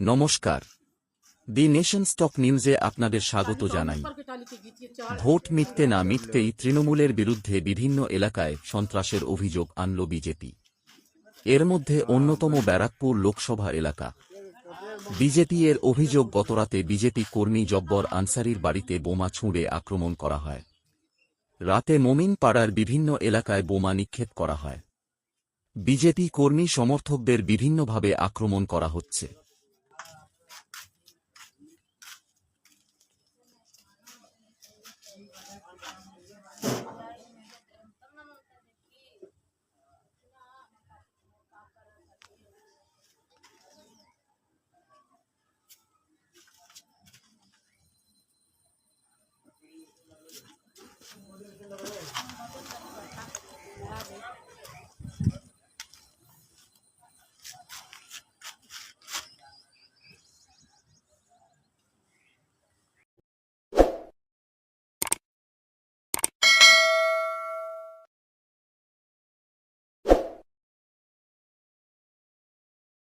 নমস্কার। দি nation stock নিউজে আপনাদের স্বাগত জানাই। ভোট মিটতে না মিটতেই তৃণমূলের বিরুদ্ধে বিভিন্ন এলাকায় সন্ত্রাসের অভিযোগ আনল বিজেপি। এর মধ্যে অন্যতম ব্যারাকপুর লোকসভা এলাকা। বিজেপি এর অভিযোগ গতরাতে বিজেপি কর্মী জব্বর আনসারির বাড়িতে বোমা ছুঁড়ে আক্রমণ করা হয়। রাতে মোমিন পাড়ার বিভিন্ন এলাকায় বোমা নিক্ষেপ করা হয়। বিজেপি কর্মী সমর্থকদের বিভিন্নভাবে আক্রমণ করা হচ্ছে।